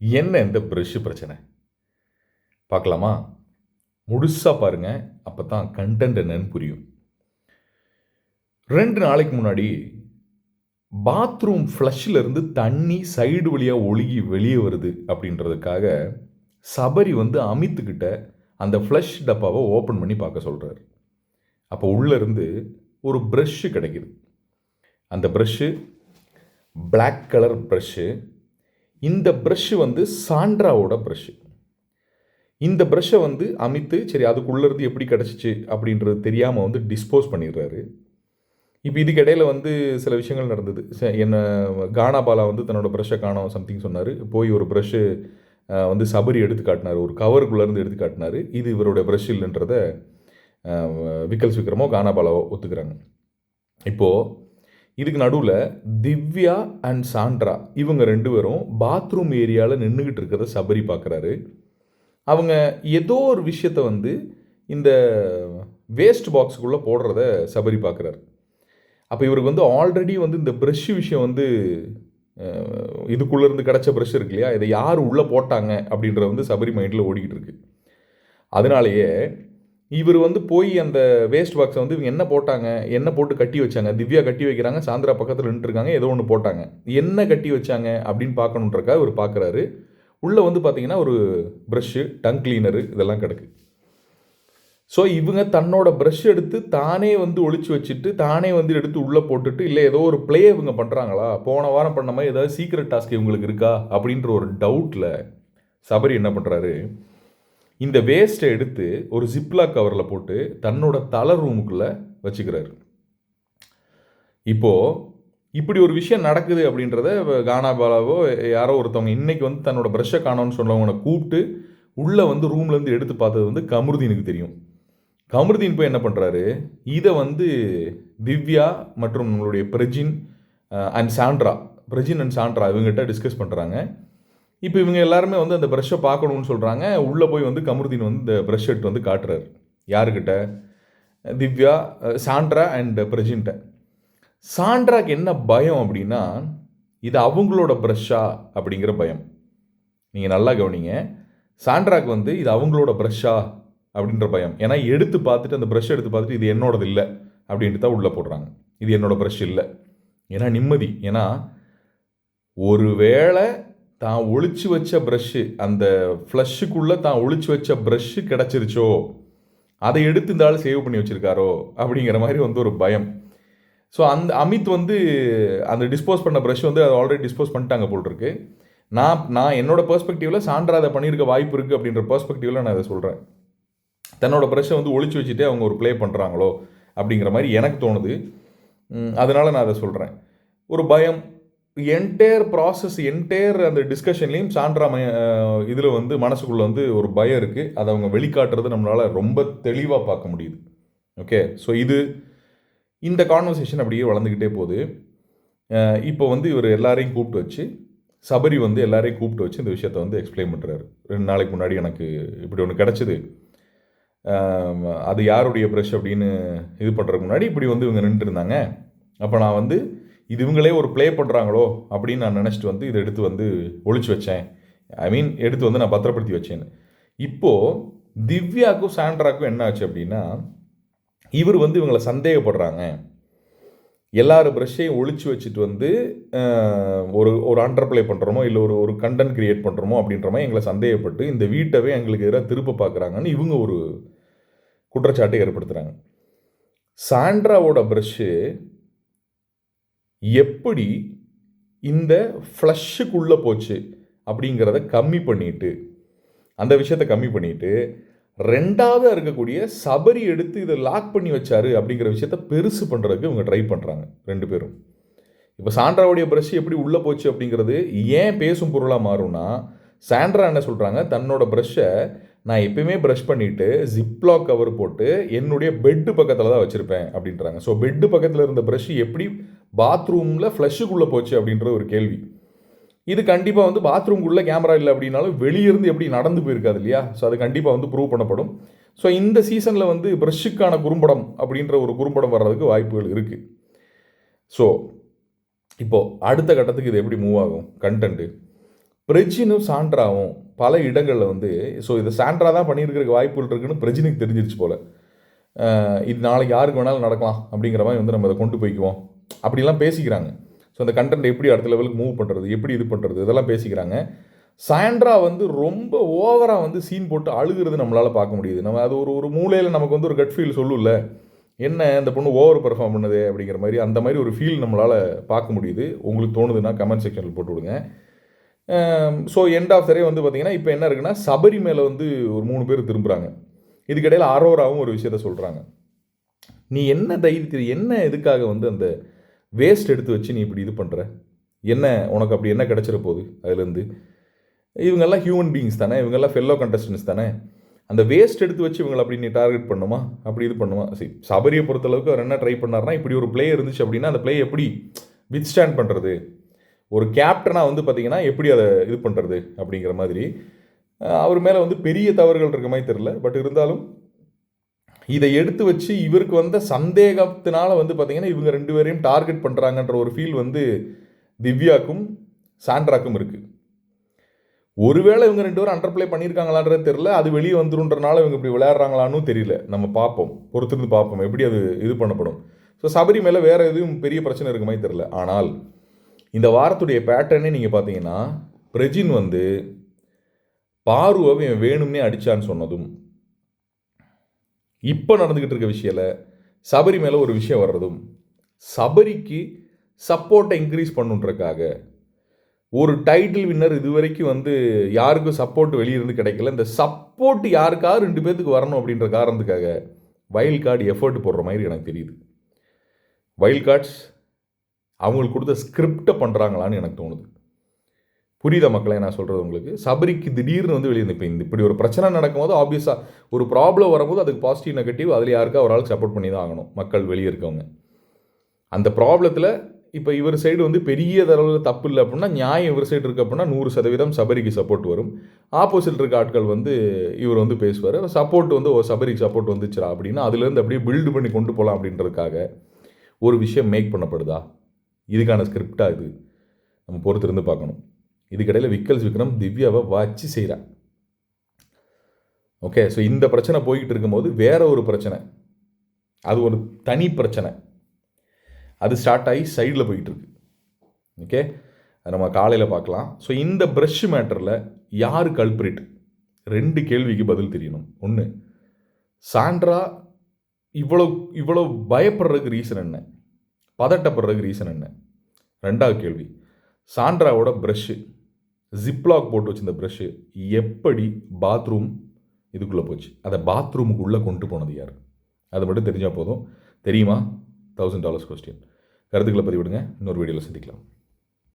என்ன இந்த ப்ரஷ்ஷு பிரச்சனை? பார்க்கலாமா? முழுசாக பாருங்கள் அப்போ தான் கண்டென்ட் என்னன்னு புரியும். ரெண்டு நாளைக்கு முன்னாடி பாத்ரூம் இருந்து தண்ணி சைடு வழியாக ஒழுகி வெளியே வருது அப்படின்றதுக்காக சபரி வந்து அமித்துக்கிட்ட அந்த ஃப்ளஷ் டப்பாவை ஓப்பன் பண்ணி பார்க்க சொல்கிறார் அப்போ உள்ளேருந்து ஒரு ப்ரஷ்ஷு கிடைக்கிது. அந்த ப்ரஷ்ஷு பிளாக் கலர் ப்ரஷ்ஷு இந்த ப்ரஷ்ஷு வந்து சாண்ட்ராவோட ப்ரஷ்ஷு இந்த ப்ரஷ்ஷை வந்து அமித்து சரி அதுக்குள்ளேருந்து எப்படி கிடச்சிச்சு அப்படின்றது தெரியாமல் வந்து டிஸ்போஸ் பண்ணிடுறாரு. இப்போ இதுக்கு இடையில வந்து சில விஷயங்கள் நடந்தது. ச- என்ன கானாபாலா வந்து தன்னோட ப்ரஷ்ஷை காணோம் சம்திங் சொன்னார். போய் ஒரு ப்ரஷ்ஷு வந்து சபரி எடுத்து காட்டினார். ஒரு கவருக்குள்ளேருந்து எடுத்து காட்டினார். இது இவருடைய ப்ரஷ் இல்லைன்றத விக்கல்ஸ் விக்கல் விக்ரமோ கானாபாலாவோ ஒத்துக்கிறாங்க. இப்போது இதுக்கு நடுவில் திவ்யா அண்ட் சாண்ட்ரா இவங்க ரெண்டு பேரும் பாத்ரூம் ஏரியாவில் நின்றுக்கிட்டு இருக்கிறத சபரி பார்க்குறாரு அவங்க ஏதோ ஒரு விஷயத்தை வந்து இந்த வேஸ்ட் பாக்ஸுக்குள்ளே போடுறத சபரி பார்க்குறாரு அப்போ இவருக்கு வந்து ஆல்ரெடி வந்து இந்த ப்ரஷ் விஷயம் வந்து இதுக்குள்ளேருந்து கிடச்ச ப்ரஷ் இருக்கு இல்லையா? இதை யார் உள்ளே போட்டாங்க அப்படின்றது வந்து சபரி மைண்டில் ஓடிக்கிட்டு இருக்கு. அதனாலேயே இவர் வந்து போய் அந்த வேஸ்ட் பாக்ஸை வந்து இவங்க என்ன போட்டாங்க? என்ன போட்டு கட்டி வச்சாங்க? திவ்யா கட்டி வைக்கிறாங்க சாந்திரா பக்கத்தில் நின்றுருக்காங்க ஏதோ ஒன்று போட்டாங்க. என்ன கட்டி வச்சாங்க அப்படின்னு பார்க்கணுன்றக்கா இவர் பார்க்குறாரு. உள்ளே வந்து பார்த்தீங்கன்னா ஒரு ப்ரஷ்ஷு டங் கிளீனரு இதெல்லாம் கிடக்கு. ஸோ இவங்க தன்னோட ப்ரஷ் எடுத்து தானே வந்து ஒழிச்சு வச்சுட்டு தானே வந்து எடுத்து உள்ளே போட்டுட்டு இல்லை ஏதோ ஒரு ப்ளே இவங்க பண்ணுறாங்களா போன வாரம் பண்ண மாதிரி ஏதாவது சீக்ரெட் டாஸ்க் இவங்களுக்கு இருக்கா? அப்படின்ற ஒரு டவுட்டில் சபரி என்ன பண்ணுறாரு இந்த வேஸ்ட்டை எடுத்து ஒரு ஜிப்லாக் கவரில் போட்டு தன்னோட தலை ரூமுக்குள்ளே வச்சுக்கிறாரு. இப்போது இப்படி ஒரு விஷயம் நடக்குது அப்படின்றத கானாபாலாவோ யாரோ ஒருத்தவங்க இன்றைக்கி வந்து தன்னோட ப்ரெஷ்ஷை காணோன்னு சொன்னவங்களை கூப்பிட்டு உள்ளே வந்து ரூம்லேருந்து எடுத்து பார்த்தது வந்து கமருதீனுக்கு தெரியும். கமருதீன் போய் என்ன பண்ணுறாரு இதை வந்து திவ்யா மற்றும் நம்மளுடைய Prajin and Sandra Prajin and Sandra இவங்ககிட்ட டிஸ்கஸ் பண்ணுறாங்க இப்போ இவங்க எல்லாருமே வந்து அந்த ப்ரஷ்ஷை பார்க்கணும்னு சொல்கிறாங்க உள்ளே போய் வந்து கமருதீன் வந்து இந்த ப்ரெஷ் எடுத்து வந்து காட்டுறாரு. யாருக்கிட்ட? திவ்யா சாண்ட்ரா அண்ட் பிரஜின்ட்ட. சாண்ட்ராக்கு என்ன பயம் அப்படின்னா இது அவங்களோட ப்ரெஷ்ஷா அப்படிங்கிற பயம். நீங்கள் நல்லா கவனிங்க. சாண்ட்ராக்கு வந்து இது அவங்களோட ப்ரெஷ்ஷா அப்படின்ற பயம். ஏன்னா எடுத்து பார்த்துட்டு அந்த ப்ரெஷ் எடுத்து பார்த்துட்டு இது என்னோடது இல்லை அப்படின்ட்டு தான் உள்ளே போடுறாங்க. இது என்னோட ப்ரெஷ் இல்லை. ஏன்னா நிம்மதி. ஏன்னா ஒருவேளை தான் ஒழிச்சு வச்ச ப்ரஷ்ஷு அந்த ஃப்ளஷ்ஷுக்குள்ளே தான் ஒழிச்சு வச்ச ப்ரஷ்ஷு கிடச்சிருச்சோ? அதை எடுத்து இந்த ஆள் சேவ் பண்ணி வச்சிருக்காரோ? அப்படிங்கிற மாதிரி வந்து ஒரு பயம். ஸோ அந்த அமித் வந்து அந்த டிஸ்போஸ் பண்ண ப்ரஷ் வந்து அதை ஆல்ரெடி டிஸ்போஸ் பண்ணிட்டாங்க போல் இருக்கு நான் நான் என்னோட பெர்ஸ்பெக்டிவில் சான்றா அதை பண்ணியிருக்க வாய்ப்பு இருக்குது அப்படின்ற பெர்ஸ்பெக்டிவில் நான் அதை சொல்கிறேன் தன்னோட ப்ரஷ்ஷை வந்து ஒழிச்சு வச்சுட்டே அவங்க ஒரு ப்ளே பண்ணுறாங்களோ அப்படிங்கிற மாதிரி எனக்கு தோணுது. அதனால் நான் அதை சொல்கிறேன் ஒரு பயம் என்டையர் ப்ராசஸ் என்டையர் அந்த டிஸ்கஷன்லேயும் சான்றா இதில் வந்து மனசுக்குள்ளே வந்து ஒரு பயம் இருக்குது அதை அவங்க வெளிக்காட்டுறது நம்மளால் ரொம்ப தெளிவாக பார்க்க முடியுது. ஓகே? ஸோ இது இந்த கான்வர்சேஷன் அப்படியே வளர்ந்துக்கிட்டே போகுது. இப்போ வந்து இவர் எல்லாரையும் கூப்பிட்டு வச்சு சபரி வந்து எல்லாரையும் கூப்பிட்டு வச்சு இந்த விஷயத்த வந்து எக்ஸ்பிளைன் பண்ணுறாரு ரெண்டு நாளைக்கு முன்னாடி எனக்கு இப்படி ஒன்று கிடச்சிது. அது யாருடைய ப்ரெஷ் அப்படின்னு இது பண்ணுறதுக்கு முன்னாடி இப்படி வந்து இவங்க நின்றுட்டு இருந்தாங்க. அப்போ நான் வந்து இது இவங்களே ஒரு ப்ளே பண்ணுறாங்களோ அப்படின்னு நான் நினச்சிட்டு வந்து இதை எடுத்து வந்து ஒழிச்சு வச்சேன். ஐ மீன் எடுத்து வந்து நான் பத்திரப்படுத்தி வச்சேன்னு. இப்போது திவ்யாவுக்கும் சாண்ட்ராக்கும் என்ன ஆச்சு அப்படின்னா இவர் வந்து இவங்களை சந்தேகப்படுறாங்க. எல்லாரும் ப்ரஷ்ஷையும் ஒழிச்சு வச்சுட்டு வந்து ஒரு ஒரு அண்டர் ப்ளே பண்ணுறோமோ இல்லை ஒரு ஒரு கண்டென்ட் க்ரியேட் பண்ணுறோமோ அப்படின்ற மாதிரி எங்களை சந்தேகப்பட்டு இந்த வீட்டவே எங்களுக்கு எதிராக திருப்ப பார்க்குறாங்கன்னு இவங்க ஒரு குற்றச்சாட்டை ஏற்படுத்துகிறாங்க சாண்ட்ராவோட ப்ரஷ்ஷு எப்படி இந்த ஃப்ளஷுக்குள்ளே போச்சு அப்படிங்கிறத கம்மி பண்ணிட்டு அந்த விஷயத்தை கம்மி பண்ணிட்டு ரெண்டாவது இருக்கக்கூடிய சபரி எடுத்து இதை லாக் பண்ணி வச்சாரு அப்படிங்கிற விஷயத்த பெருசு பண்ணுறதுக்கு இவங்க ட்ரை பண்ணுறாங்க ரெண்டு பேரும். இப்போ சாண்ட்ராவுடைய ப்ரஷ் எப்படி உள்ளே போச்சு அப்படிங்கிறது ஏன் பேசும் பொருளாக மாறும்னா சாண்ட்ரா என்ன சொல்கிறாங்க தன்னோட ப்ரஷ்ஷை நான் எப்பயுமே ப்ரஷ் பண்ணிவிட்டு ஜிப்லாக் கவர் போட்டு என்னுடைய பெட்டு பக்கத்தில் தான் வச்சுருப்பேன் அப்படின்றாங்க. ஸோ பெட்டு பக்கத்தில் இருந்த ப்ரஷ் எப்படி பாத்ரூமில் ஃப்ளஷ்ஷுக்குள்ளே போச்சு அப்படின்ற ஒரு கேள்வி. இது கண்டிப்பாக வந்து பாத்ரூம்குள்ளே கேமரா இல்லை அப்படின்னாலும் வெளியிருந்து எப்படி நடந்து போயிருக்காது இல்லையா? ஸோ அது கண்டிப்பாக வந்து ப்ரூவ் பண்ணப்படும். ஸோ இந்த சீசனில் வந்து ப்ரஷ்ஷுக்கான குறும்படம் அப்படின்ற ஒரு குறும்படம் வர்றதுக்கு வாய்ப்புகள் இருக்குது ஸோ இப்போது அடுத்த கட்டத்துக்கு இது எப்படி மூவ் ஆகும்? கண்டென்ட்டு பிரஜினும் சாண்ட்ராவும் பல இடங்களில் வந்து ஸோ இதை சாண்ட்ரா தான் பண்ணியிருக்கிறதுக்கு வாய்ப்புகள் இருக்குன்னு பிரஜினுக்கு தெரிஞ்சிருச்சு போல். இது நாளைக்கு யாருக்கு வேணாலும் நடக்கலாம் அப்படிங்கிற மாதிரி வந்து நம்ம இதை கொண்டு போய்க்குவோம். அப்படிலாம் பேசிக்கிறாங்க. ஸோ அந்த கண்டென்ட் எப்படி அடுத்த லெவலுக்கு மூவ் பண்ணுறது எப்படி இது பண்ணுறது இதெல்லாம் பேசிக்கிறாங்க. சாண்ட்ரா வந்து ரொம்ப ஓவராக வந்து சீன் போட்டு அழுகிறது நம்மளால் பார்க்க முடியுது. நம்ம அது ஒரு ஒரு மூலையில் நமக்கு வந்து ஒரு கட் ஃபீல் சொல்லும்ல. என்ன இந்த பொண்ணு ஓவர் பெர்ஃபார்ம் பண்ணுது அப்படிங்கிற மாதிரி அந்த மாதிரி ஒரு ஃபீல் நம்மளால் பார்க்க முடியுது. உங்களுக்கு தோணுதுன்னா கமெண்ட் செக்ஷனில் போட்டு விடுங்க. ஸோ எண்ட் ஆஃப் தரே வந்து பார்த்தீங்கன்னா இப்போ என்ன இருக்குன்னா சபரி மேலே வந்து ஒரு மூணு பேர் திரும்புகிறாங்க இதுக்கிடையில் அரோராவும் ஒரு விஷயத்த சொல்கிறாங்க நீ என்ன தைரியத்தில் என்ன எதுக்காக வந்து அந்த வேஸ்ட் எடுத்து வச்சு நீ இப்படி இது பண்ணுற என்ன உனக்கு அப்படி என்ன கிடச்சிட போகுது? அதுலேருந்து இவங்கெல்லாம் ஹியூமன் பீயிங்ஸ் தானே? இவங்கெல்லாம் ஃபெல்லோ கண்டஸ்டன்ஸ் தானே? அந்த வேஸ்ட் எடுத்து வச்சு இவங்களை அப்படி நீ டார்கெட் பண்ணுமா? அப்படி இது பண்ணுமா? சரி சபரியை பொறுத்தளவுக்கு அவர் என்ன ட்ரை பண்ணார்னா இப்படி ஒரு பிளே இருந்துச்சு அப்படின்னா அந்த பிளே எப்படி வித் ஸ்டாண்ட் பண்ணுறது ஒரு கேப்டனாக வந்து பார்த்தீங்கன்னா எப்படி அதை இது பண்ணுறது அப்படிங்கிற மாதிரி. அவர் மேலே வந்து பெரிய தவறுகள் இருக்க மாதிரி தெரில பட் இருந்தாலும் இதை எடுத்து வச்சு இவருக்கு வந்த சந்தேகத்தினால வந்து பார்த்திங்கன்னா இவங்க ரெண்டு பேரையும் டார்கெட் பண்ணுறாங்கன்ற ஒரு ஃபீல் வந்து திவ்யாக்கும் சாண்ட்ராக்கும் இருக்குது ஒருவேளை இவங்க ரெண்டு பேரும் அண்டர்ப்ளே பண்ணியிருக்காங்களான்றது தெரில அது வெளியே வந்துருன்றனால இவங்க இப்படி விளையாடுறாங்களான்னு தெரியல. நம்ம பார்ப்போம். பொறுத்திருந்து பார்ப்போம். எப்படி அது இது பண்ணப்படும். ஸோ சபரி மேலே வேறு எதுவும் பெரிய பிரச்சனை இருக்க மாதிரி தெரில ஆனால் இந்த வாரத்துடைய பேட்டர்னே நீங்கள் பார்த்தீங்கன்னா பிரஜின் வந்து பாருவை இவன் வேணும்னே அடிச்சான்னு சொன்னதும் இப்போ நடந்துக்கிட்டு இருக்க விஷயத்தில் சபரி மேலே ஒரு விஷயம் வர்றதும் சபரிக்கு சப்போர்ட்டை இன்க்ரீஸ் பண்ணுன்றக்காக ஒரு டைட்டில் வின்னர் இது வரைக்கும் வந்து யாருக்கும் சப்போர்ட் வெளியிருந்து கிடைக்கல. இந்த சப்போர்ட் யாருக்காவது ரெண்டு பேர்த்துக்கு வரணும் அப்படின்ற காரணத்துக்காக வைல்ட் கார்டு எஃபர்ட் போடுற மாதிரி எனக்கு தெரியுது. வைல்ட் கார்ட்ஸ் அவங்களுக்கு கொடுத்த ஸ்கிரிப்டை பண்ணுறாங்களான்னு எனக்கு தோணுது. புரியுத மக்களை நான் சொல்கிறது உங்களுக்கு? சபரிக்கு திடீர்னு வந்து வெளியே இப்போ இந்த இப்படி ஒரு பிரச்சனை நடக்கும்போது ஆப்வியஸாக ஒரு ப்ராப்ளம் வரும்போது அதுக்கு பாசிட்டிவ் நெகட்டிவ் அதில் யாருக்கா ஒரு ஆளுக்கு சப்போர்ட் பண்ணி தான் ஆகணும் மக்கள் வெளியே இருக்கவங்க. அந்த ப்ராப்ளத்தில் இப்போ இவர் சைடு வந்து பெரிய தளவில் தப்பு இல்லை அப்படின்னா நியாயம் இவர் சைடு இருக்கு அப்படின்னா நூறு சதவீதம் சபரிக்கு சப்போர்ட் வரும். ஆப்போசிட் இருக்க ஆட்கள் வந்து இவர் வந்து பேசுவார். சப்போர்ட் வந்து சபரிக்கு சப்போர்ட் வந்துச்சுரா அப்படின்னா அதுலேருந்து அப்படியே பில்டு பண்ணி கொண்டு போகலாம் அப்படின்றதுக்காக ஒரு விஷயம் மேக் பண்ணப்படுதா? இதுக்கான ஸ்கிரிப்டாக இது. நம்ம பொறுத்திருந்து பார்க்கணும். இதுக்கிடையில் விக்கல்ஸ் விக்ரம் திவ்யாவை வச்சு செய்கிறா ஓகே ஸோ இந்த பிரச்சனை போய்கிட்டு இருக்கும்போது வேற ஒரு பிரச்சனை. அது ஒரு தனி பிரச்சனை. அது ஸ்டார்ட் ஆகி சைடில் போயிட்டு இருக்கு. ஓகே நம்ம காலையில் பார்க்கலாம். ஸோ இந்த ப்ரஷ் மேட்டரில் யார் கல்பிரிட் ரெண்டு கேள்விக்கு பதில் தெரியணும். ஒன்று சாண்ட்ரா இவ்வளோ இவ்வளோ பயப்படுறதுக்கு ரீசன் என்ன? பதட்டப்படுறதுக்கு ரீசன் என்ன? ரெண்டாவது கேள்வி. சாண்ட்ராவோட ப்ரஷ்ஷு ஜிப்லாக் போட்டு வச்சிருந்த ப்ரஷ்ஷு எப்படி பாத்ரூம் இதுக்குள்ளே போச்சு? அதை பாத்ரூமுக்குள்ளே கொண்டு போனது யார்? அது மட்டும் தெரிஞ்சால் போதும். தெரியுமா? தௌசண்ட் டாலர்ஸ் கொஸ்டின் கருத்துக்களை பதிவிடுங்க. இன்னொரு வீடியோவில் சந்திக்கலாம்.